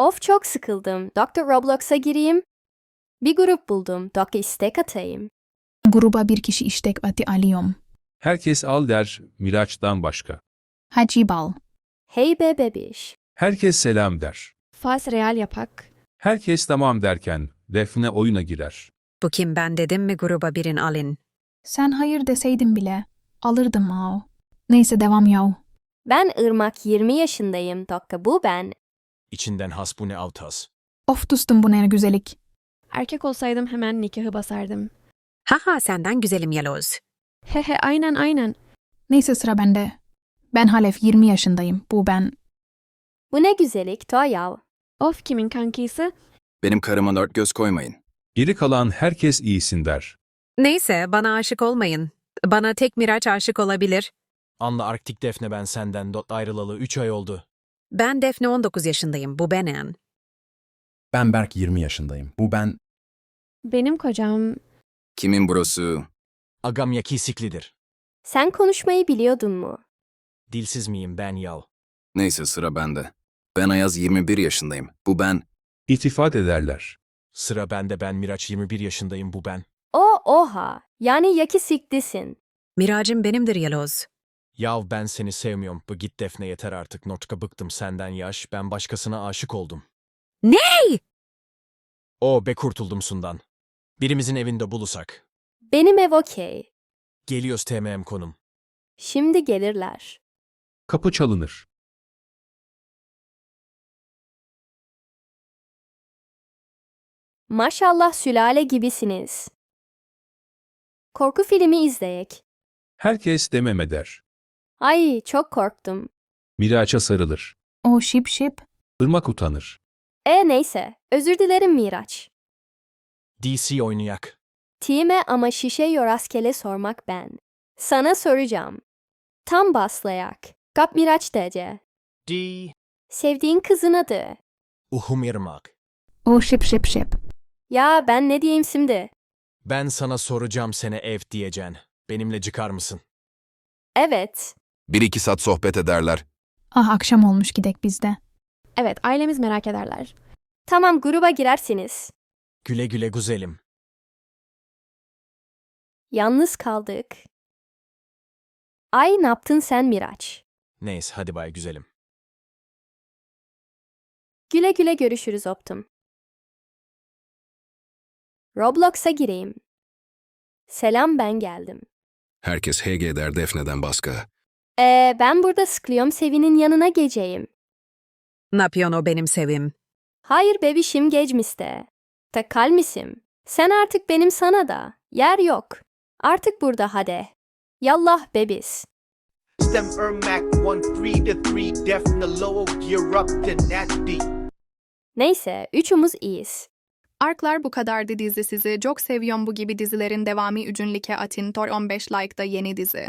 Of çok sıkıldım. Dr. Roblox'a gireyim. Bir grup buldum. Dr. istek atayım. Gruba bir kişi istek atı alıyorum. Herkes al der, Miraç'tan başka. Hacı bal. Hey be bebiş. Herkes selam der. Faz real yapak. Herkes tamam derken Defne oyuna girer. Bu kim ben dedim mi gruba birin alın. Sen hayır deseydin bile. Alırdım ha. Neyse devam yav. Ben Irmak 20 yaşındayım. Dr. bu ben. İçinden has bu ne avtas. Of dostum bu ne güzellik. Erkek olsaydım hemen nikahı basardım. Haha senden güzelim yaloz. Hehe aynen aynen. Neyse sıra bende. Ben Halef 20 yaşındayım. Bu ben. Bu ne güzellik to yav. Of kimin kankisi? Benim karıma dört göz koymayın. Geri kalan herkes iyisin der. Neyse bana aşık olmayın. Bana tek Miraç aşık olabilir. Anla Arktik Defne ben senden dot ayrılalı 3 ay oldu. Ben Defne 19 yaşındayım. Bu benim. Ben Berk 20 yaşındayım. Bu ben Benim kocam. Kimin burası? Agam yakisiklidir. Sen konuşmayı biliyordun mu? Dilsiz miyim ben yav. Neyse sıra bende. Ben Ayaz 21 yaşındayım. Bu ben. İtifat ederler. Sıra bende ben Miraç 21 yaşındayım bu ben. O oha. Yani yaki siktisin. Miracım benimdir yaloz. Yav ben seni sevmiyorum. Bu git Defne yeter artık. Notka bıktım senden yaş. Ben başkasına aşık oldum. Ney? O be kurtuldum sundan. Birimizin evinde bulusak. Benim ev okey. Geliyoruz TMM konum. Şimdi gelirler. Kapı çalınır. Maşallah sülale gibisiniz. Korku filmi izleyek. Herkes demem eder. Ay çok korktum. Miraç'a sarılır. O şip şip. Irmak utanır. E neyse. Özür dilerim Miraç. DC oynayak. Time ama şişe yoraskele sormak ben. Sana soracağım. Tam baslayak. Kap Miraç DC. D. Sevdiğin kızın adı. Uhum Irmak. O şip şip şip. Ya ben ne diyeyim şimdi? Ben sana soracağım sene ev diyeceksin. Benimle çıkar mısın? Evet. Bir iki saat sohbet ederler. Ah akşam olmuş gidek bizde. Evet ailemiz merak ederler. Tamam gruba girersiniz. Güle güle güzelim. Yalnız kaldık. Ay ne yaptın sen Miraç? Neyse hadi bay güzelim. Güle güle görüşürüz Optum. Roblox'a gireyim. Selam ben geldim. Herkes HG der Defne'den başka. Ee, ben burada sıkılıyorum Sevin'in yanına geceyim. Ne yapıyorsun o benim sevim? Hayır bebişim geçmişte. Ta kalmisim. Sen artık benim sana da. Yer yok. Artık burada hadi. Yallah bebis. Stem Ermac 1 3 to 3 Defna low gear up to nasty. Neyse üçümüz iyiyiz. Arklar bu kadardı dizi sizi. Çok seviyorum bu gibi dizilerin devamı Ücünlike Atin Tor 15 Like'da yeni dizi.